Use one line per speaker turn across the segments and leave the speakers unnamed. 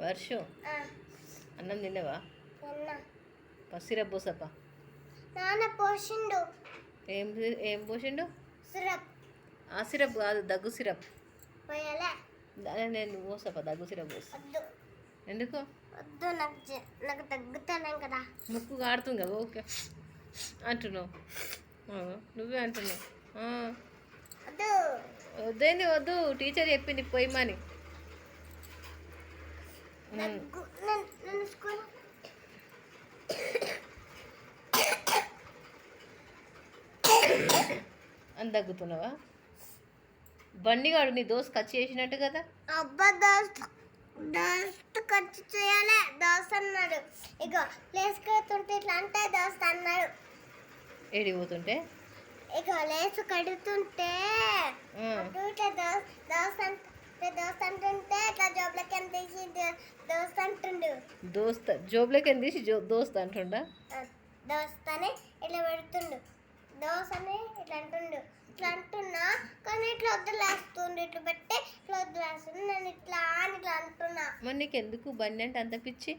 వర్షం? అన్నం తిన్నావా?
తిన్నా.
పసిరప్ పోసప్ప?
నాన్న పోసిండు.
ఏం ఏం పోసిండు?
సిరప్.
ఆ సిరప్ కాదు దగ్గు సిరప్. దాని నేను పోసప్ప దగ్గు సిరప్ పోసా. ఎందుకు?
వద్దు నాకు నాకు తగ్గుతాను కదా.
ముక్కు కాడుతుంది? కదా ఓకే. అంటున్నావు. నువ్వే అంటున్నావు.
వద్దు.
వద్దేంది వద్దు? టీచర్ చెప్పింది పోయమని ఉమ్,
దగ్గు నన్ను నన్ను స్కూల్
అని దగ్గుతున్నావా బండిగాడు నీ దోశ ఖర్చు చేసినట్టు కదా?
అబ్బా దోస్త్ దోస్త్ ఖర్చు చేయాలి దోస్త్ అన్నాడు. ఇక లేస్ కడుతుంటే ఇట్లా అంటే దోస్త్ అన్నాడు.
ఏడికి పోతుంటే?
ఇక లేసు కడుతుంటే అటు దోస్త్ దోస్త్ అంటే దోస్త్ అంటుంటే ఇట్లా జోబులకి ఎంత తీసి దో- దోస్త్ అంటుండు.
దోస్త జోబులోకి తీసి జో దోస్త అంటుండా?
దోస్త్ అని ఇట్లా పెడుతుండు. దోస్త్ అని ఇట్లా అంటుండు. ఇట్లా అంటున్నా కానీ ఇట్లా వదిలేస్తుండు ఇట్లా పెట్టి ఇట్లా వదిలేస్తుంది నేను ఇట్లా అని ఇట్లా అంటున్నా.
మరి నీకు ఎందుకు బన్నీ అంటే అంత పిచ్చి?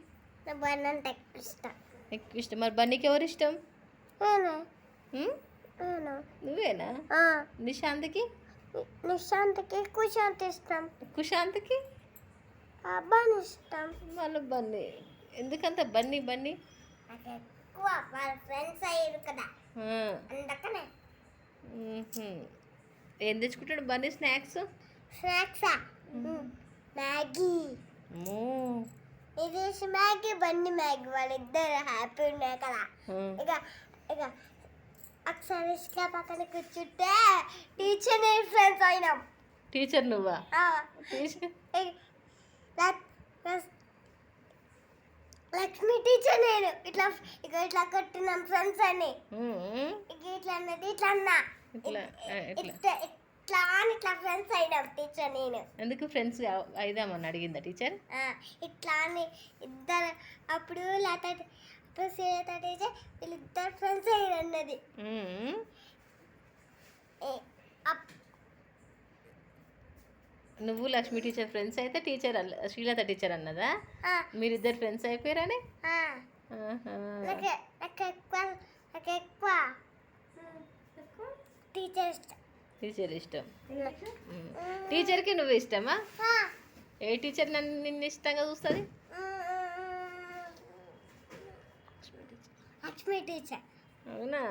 నా బండి అంటే ఎక్కువ ఇష్టం.
ఎక్కువ ఇష్టం. మరి బన్నీకి ఎవరు ఇష్టం?
అవును.
ఉమ్?
అవును.
నువ్వేనా? నిశాంత్కి?
నిశాంత్కి కుశాంత్ ఇష్టం.
కుశాంత్కి?
అబ్బాని ఇష్టం.
వాళ్ళ బన్నీ ఎందుకంత బన్నీ బన్నీ
ఎక్కువ వాళ్ళ ఫ్రెండ్స్ అయ్యారు కదా. అందుకనే.
ఏం తెచ్చుకుంటాడు బన్నీ స్నాక్స్?
స్నాక్సా? మ్యాగీ. ఇది మ్యాగీ బండి మ్యాగీ. వాళ్ళిద్దరు హ్యాపీ ఉన్నాయి కదా. ఇక ఇక ఒకసారి ఇసుక పక్కన కూర్చుంటే టీచర్ ఫ్రెండ్స్ అయినాం.
టీచర్ నువ్వా? టీచర్?
లక్ష్మి టీచర్ నేను. ఇట్లా ఇక ఇట్లా కొట్టినాం ఫ్రెండ్స్ అని. ఇక ఇట్లా అన్నది ఇట్లా అన్నా.
ఇట్లా ఇట్లా.
అని ఇట్లా ఫ్రెండ్స్ అయినాం టీచర్ నేను.
ఎందుకు ఫ్రెండ్స్ అయిదామని అడిగిందా టీచర్
ఇట్లా అని ఇద్దరు అప్పుడు లత అప్పుడు శ్రీలత టీచర్ వీళ్ళిద్దరు ఫ్రెండ్స్ అయ్యారు అన్నది
మ్మ్.
ఏ- అప్-
నువ్వు లక్ష్మి టీచర్ ఫ్రెండ్స్ అయితే టీచర్ శ్రీలత టీచర్ అన్నదా? మీరిద్దరు ఫ్రెండ్స్ అయిపోయారని?
టీచర్ ఇష్టం.
టీచర్కి నువ్వు ఇష్టమా? ఏ టీచర్ నన్ను నిన్ను ఇష్టంగా చూస్తుంది?
లక్ష్మి టీచర్
అవునా?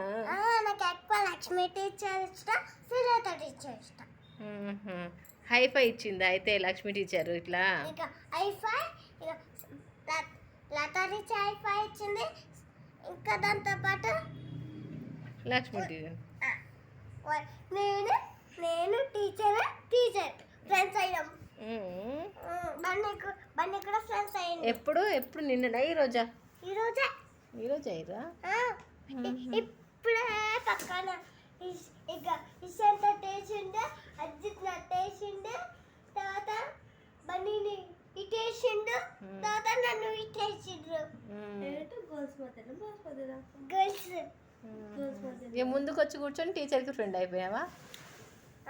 నాకు ఎక్కువ లక్ష్మి టీచర్ ఇష్టం శ్రీలత టీచర్ ఇష్టం.
హైఫై ఇచ్చిందా అయితే లక్ష్మి టీచర్ ఇట్లా?
ల- లతా టీచర్ ఐఫై ఇచ్చింది. ఇంకా దాంతో పాటు
లక్ష్మి టీచర్.
నేను నేను టీచర్ టీచర్ ఫ్రెండ్స్. బండి బండి కూడా ఫ్రెండ్స్ అయ్యింది
ఎప్పుడు ఎప్పుడు నిన్ననా ఈ రోజా?
ఈరోజే
ఈ రోజు అయ్యిరా
ఆ, ఇ- ఇప్పుడే పక్కన. ఇక ఇషంత టేసిండు అజిత్ గర్ల్స్
ఇక ముందుకు వచ్చి కూర్చొని టీచర్కి ఫ్రెండ్ అయిపోయావా?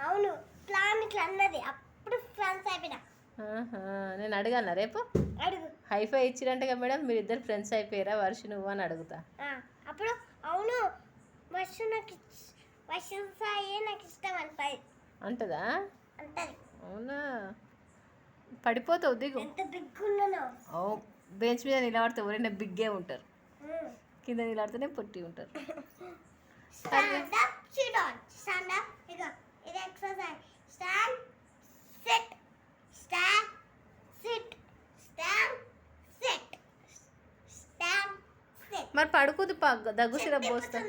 అవును. ప్లాన్ ఇట్లా అన్నది. అప్పుడు ఫ్రెండ్స్ అయిపోయినా.
నేను అడగానా రేపు?
అడుగు.
హైఫై ఇచ్చినట్టుగా మేడం మీరిద్దరు ఫ్రెండ్స్ అయిపోయారా? వర్ష నువ్వు అని అడుగుతా.
అప్పుడు అవును. వర్షం నాకు వర్షం సాయి నాకు ఇష్టం అంటది.
అంటదా?
అంటది.
అవునా? పడిపోతావు దిగు.
ఎంత బిగ్ ఉన్నానో
ఓ బెంచ్ మీద నిలబడితే ఎవరైనా బిగ్గే ఉంటారు. కింద నిలబడితేనే పొట్టి ఉంటారు. మరి పడుకోదు దగ్గు సిరప్ పోస్తా.